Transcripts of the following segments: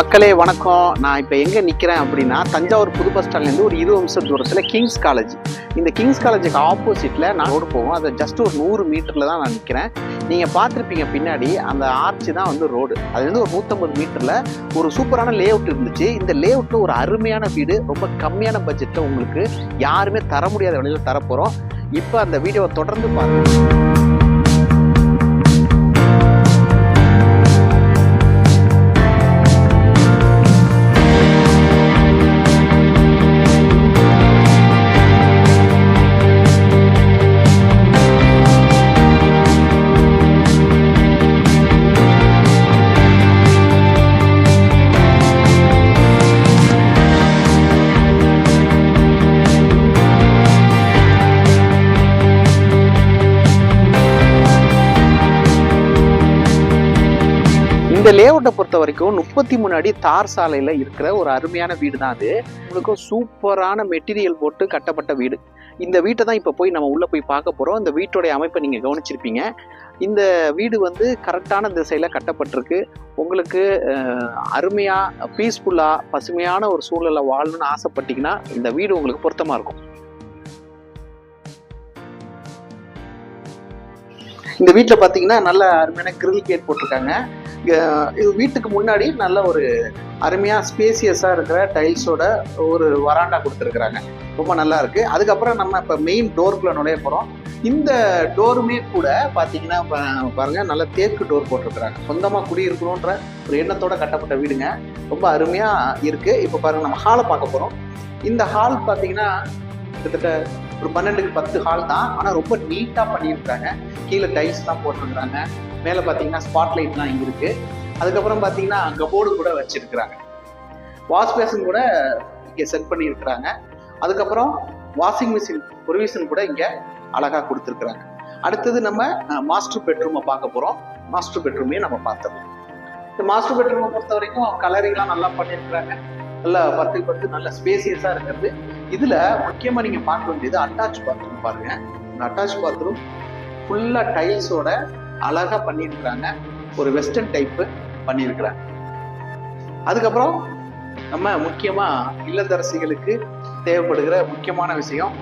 மக்களே வணக்கம். நான் இப்போ எங்கே நிற்கிறேன் அப்படின்னா தஞ்சாவூர் புது பஸ் ஸ்டாண்ட்லேருந்து ஒரு இருபது நிமிஷம் தூரத்தில் கிங்ஸ் காலேஜ் இந்த கிங்ஸ் காலேஜுக்கு ஆப்போசிட்டில் நான் ரோடு போவோம். அது ஜஸ்ட் ஒரு நூறு மீட்டரில் தான் நான் நிற்கிறேன் நீங்கள் பார்த்துருப்பீங்க பின்னாடி அந்த ஆர்ச் தான் வந்து ரோடு அதுலேருந்து ஒரு நூற்றம்பது மீட்டரில் ஒரு சூப்பரான லே அவுட் இருந்துச்சு. இந்த லே அவுட்டில் ஒரு அருமையான வீடு ரொம்ப கம்மியான பட்ஜெட்டில் உங்களுக்கு யாருமே தர முடியாத விலையில் தரப்போகிறோம் இப்போ அந்த வீடியோவை தொடர்ந்து பார்த்து இந்த லேஅவுட்டை பொறுத்த வரைக்கும் முப்பத்தி முன்னாடி தார் சாலையில் இருக்கிற ஒரு அருமையான வீடு தான் அது. உங்களுக்கு சூப்பரான மெட்டீரியல் போட்டு கட்டப்பட்ட வீடு. இந்த வீட்டை தான் இப்போ போய் நம்ம உள்ளே போய் பார்க்க போகிறோம் இந்த வீட்டோடைய அமைப்பை நீங்கள் கவனிச்சிருப்பீங்க. இந்த வீடு வந்து கரெக்டான திசையில் கட்டப்பட்டிருக்கு. உங்களுக்கு அருமையாக பீஸ்ஃபுல்லாக பசுமையான ஒரு சூழலை வாழணும்னு ஆசைப்பட்டீங்கன்னா இந்த வீடு உங்களுக்கு பொருத்தமாக இருக்கும். இந்த வீட்டில் பார்த்தீங்கன்னா நல்ல அருமையான கிரில் கேட் போட்டிருக்காங்க. இது வீட்டுக்கு முன்னாடி நல்ல ஒரு அருமையாக ஸ்பேசியஸாக இருக்கிற டைல்ஸோட ஒரு வராண்டா கொடுத்துருக்குறாங்க. ரொம்ப நல்லா இருக்கு. அதுக்கப்புறம் நம்ம இப்போ மெயின் டோருக்குள்ள நுழைய போகிறோம் இந்த டோருமே கூட பார்த்தீங்கன்னா பாருங்கள் பாருங்க நல்ல தேக்கு டோர் போட்டிருக்கிறாங்க. சொந்தமாக குடியிருக்கணுன்ற ஒரு எண்ணத்தோட கட்டப்பட்ட வீடுங்க. ரொம்ப அருமையாக இருக்கு. இப்போ பாருங்க நம்ம ஹாலை பார்க்க போகிறோம் இந்த ஹால் பார்த்தீங்கன்னா கிட்டத்தட்ட ஒரு பன்னெண்டுக்கு பத்து ஹால் தான். ஆனால் ரொம்ப நீட்டாக பண்ணியிருக்காங்க கீழே டைல்ஸ் தான் போட்டிருக்கிறாங்க. மேலே பார்த்தீங்கன்னா ஸ்பாட்லைட்லாம் இங்கே இருக்கு. அதுக்கப்புறம் பார்த்தீங்கன்னா கபோர்டு கூட வச்சிருக்கிறாங்க. வாஷ் பேசன் கூட இங்கே செட் பண்ணியிருக்கிறாங்க. அதுக்கப்புறம் வாஷிங் மிஷின் ப்ரொவிஷன் கூட இங்கே அழகாக கொடுத்துருக்குறாங்க. அடுத்தது நம்ம மாஸ்டர் பெட்ரூமை பார்க்க போகிறோம் மாஸ்டர் பெட்ரூமையும் நம்ம பார்த்துடலாம் இந்த மாஸ்டர் பெட்ரூமை பொறுத்த வரைக்கும் கலரிங்லாம் நல்லா பண்ணியிருக்கிறாங்க. நல்லா பத்துக்கு பத்து நல்ல ஸ்பேசியஸாக இருக்கிறது. இதில் முக்கியமாக நீங்கள் பார்க்க வேண்டியது அட்டாச் பாத்ரூம் பாருங்கள் இந்த அட்டாச் பாத்ரூம் ஃபுல்லாக டைல்ஸோட அழகாக பண்ணியிருக்கிறாங்க. ஒரு வெஸ்டர்ன் டைப்பு பண்ணியிருக்கிறாங்க. அதுக்கப்புறம் நம்ம முக்கியமாக இல்லத்தரசிகளுக்கு தேவைப்படுகிற முக்கியமான விஷயம்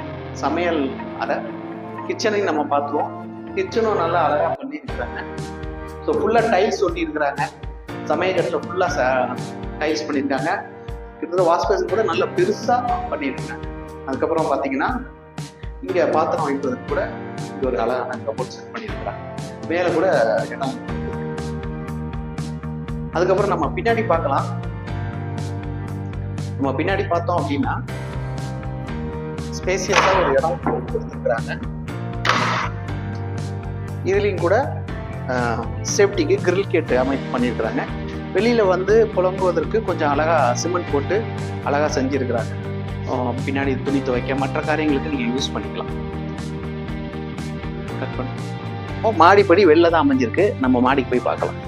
சமையல் அறை. கிச்சனையும் நம்ம பார்த்துருவோம். கிச்சனும் நல்லா அழகாக பண்ணியிருக்கிறாங்க. ஸோ ஃபுல்லாக டைல்ஸ் ஒட்டியிருக்கிறாங்க. சமையல் ஃபுல்லாக டைல்ஸ் பண்ணியிருக்காங்க. கிட்டத்தட்ட வாஷ்பேஷன் கூட நல்ல பெருசாக பண்ணியிருக்காங்க. அதுக்கப்புறம் பார்த்தீங்கன்னா இங்கே பாத்திரம் வைப்பதற்கு கூட இது ஒரு அழகான கபோர்ட் செட் பண்ணியிருக்கிறாங்க. மேலே கூட இடம் அதுக்கப்புறம் நம்ம பின்னாடி பார்க்கலாம். நம்ம பின்னாடி பார்த்தோம் அப்படின்னா ஸ்பேசியஸாக ஒரு இடம் கொடுத்துருக்குறாங்க. இதுலேயும் கூட சேஃப்டிக்கு கிரில் கேட்டு அமைப்பு பண்ணியிருக்கிறாங்க. வெளியில் வந்து புலம்புவதற்கு கொஞ்சம் அழகாக சிமெண்ட் போட்டு அழகாக செஞ்சுருக்கிறாங்க. பின்னாடி துணி துவைக்க மற்ற காரியங்களுக்கு நீங்கள் யூஸ் பண்ணிக்கலாம். கட் பண்ணு. மாடிப்படி வெளில தான் அமைஞ்சிருக்கு. நம்ம மாடிக்கு போய் பார்க்கலாம்.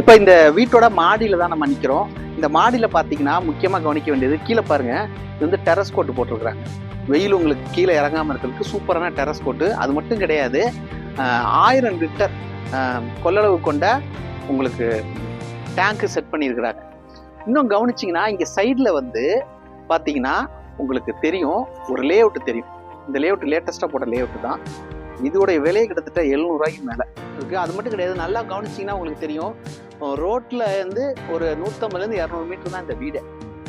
இப்போ இந்த வீட்டோட மாடியில தான் நம்ம நிற்கிறோம் இந்த மாடியில் பார்த்தீங்கன்னா முக்கியமாக கவனிக்க வேண்டியது கீழே பாருங்க. இது வந்து டெரஸ் கோட்டு போட்டிருக்கிறாங்க. வெயில் உங்களுக்கு கீழே இறங்காமல் இருக்கிறதுக்கு சூப்பரான டெரஸ் கோட்டு. அது மட்டும் கிடையாது. ஆயிரம் லிட்டர் கொள்ளளவு கொண்ட உங்களுக்கு டேங்க்கு செட் பண்ணியிருக்கிறாங்க. இன்னும் கவனிச்சிங்கன்னா இங்கே சைடில் வந்து பார்த்தீங்கன்னா உங்களுக்கு தெரியும். ஒரு லே தெரியும். இந்த லே அவுட் லேட்டஸ்ட்டாக போட்ட லே தான். இதோடைய விலையை கிட்டத்தட்ட எழுநூறுவாய்க்கு மேலே இருக்குது அது மட்டும் கிடையாது நல்லா கவனிச்சிங்கன்னா உங்களுக்கு தெரியும். ரோட்டில் இருந்து ஒரு நூற்றம்பதுலேருந்து இரநூறு மீட்டர் தான் இந்த வீடு.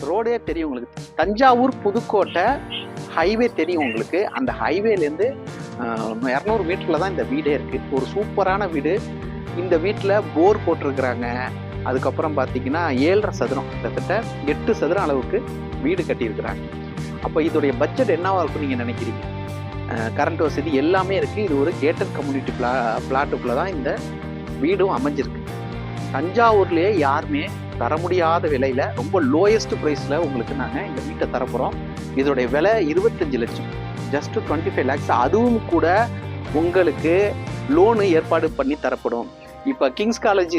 ரோடே தெரியும் உங்களுக்கு. தஞ்சாவூர் புதுக்கோட்டை ஹைவே தெரியும் உங்களுக்கு. அந்த ஹைவேலேருந்து இரநூறு மீட்டரில் தான் இந்த வீடே இருக்குது ஒரு சூப்பரான வீடு. இந்த வீட்டில் போர் போட்டிருக்கிறாங்க. அதுக்கப்புறம் பார்த்தீங்கன்னா ஏழரை சதுரம் கிட்டத்தட்ட எட்டு சதுரம் அளவுக்கு வீடு கட்டியிருக்கிறாங்க. அப்போ இதோடைய பட்ஜெட் என்னவாக இருக்கும் நீங்கள் நினைக்கிறீங்க? கரண்ட் வசதி எல்லாமே இருக்குது இது ஒரு கேட்டட் கம்யூனிட்டி பிளா பிளாட்டுக்குள்ளே தான் இந்த வீடும் அமைஞ்சிருக்கு. தஞ்சாவூர்லேயே யாருமே தர முடியாத விலையில் ரொம்ப லோயஸ்ட் ப்ரைஸில் உங்களுக்கு நாங்கள் இந்த வீட்டை தரப்போகிறோம் இதோடைய விலை இருபத்தஞ்சு லட்சம். ஜஸ்ட் டுவெண்ட்டி ஃபைவ் லேக்ஸ் அதுவும் கூட உங்களுக்கு லோனு ஏற்பாடு பண்ணி தரப்படும். இப்போ கிங்ஸ் காலேஜ்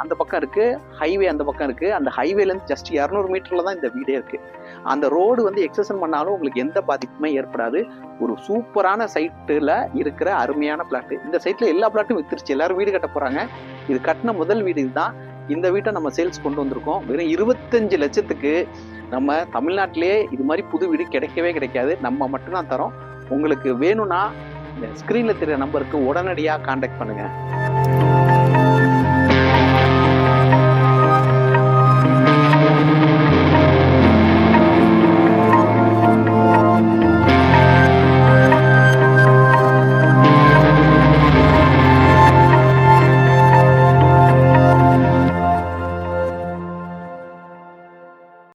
அந்த பக்கம் இருக்கு ஹைவே அந்த பக்கம் இருக்கு. அந்த ஹைவேலேருந்து ஜஸ்ட் இரநூறு மீட்டர்ல தான் இந்த வீடே இருக்கு. அந்த ரோடு வந்து எக்ஸசன் பண்ணாலும் உங்களுக்கு எந்த பாதிப்புமே ஏற்படாது. ஒரு சூப்பரான சைட்டில் இருக்கிற அருமையான பிளாட்டு இந்த சைட்டில் எல்லா பிளாட்டும் வித்துருச்சு. எல்லாரும் வீடு கட்ட போறாங்க. இது கட்டின முதல் வீடு இதுதான். இந்த வீட்டை நம்ம சேல்ஸ் கொண்டு வந்திருக்கோம். வெறும் இருபத்தஞ்சு லட்சத்துக்கு நம்ம தமிழ்நாட்டிலே இது மாதிரி புது வீடு கிடைக்கவே கிடைக்காது. நம்ம மட்டும்தான் தரோம். உங்களுக்கு வேணும்னா இந்த ஸ்க்ரீனில் தெரிய நம்பருக்கு உடனடியாக காண்டாக்ட் பண்ணுங்கள்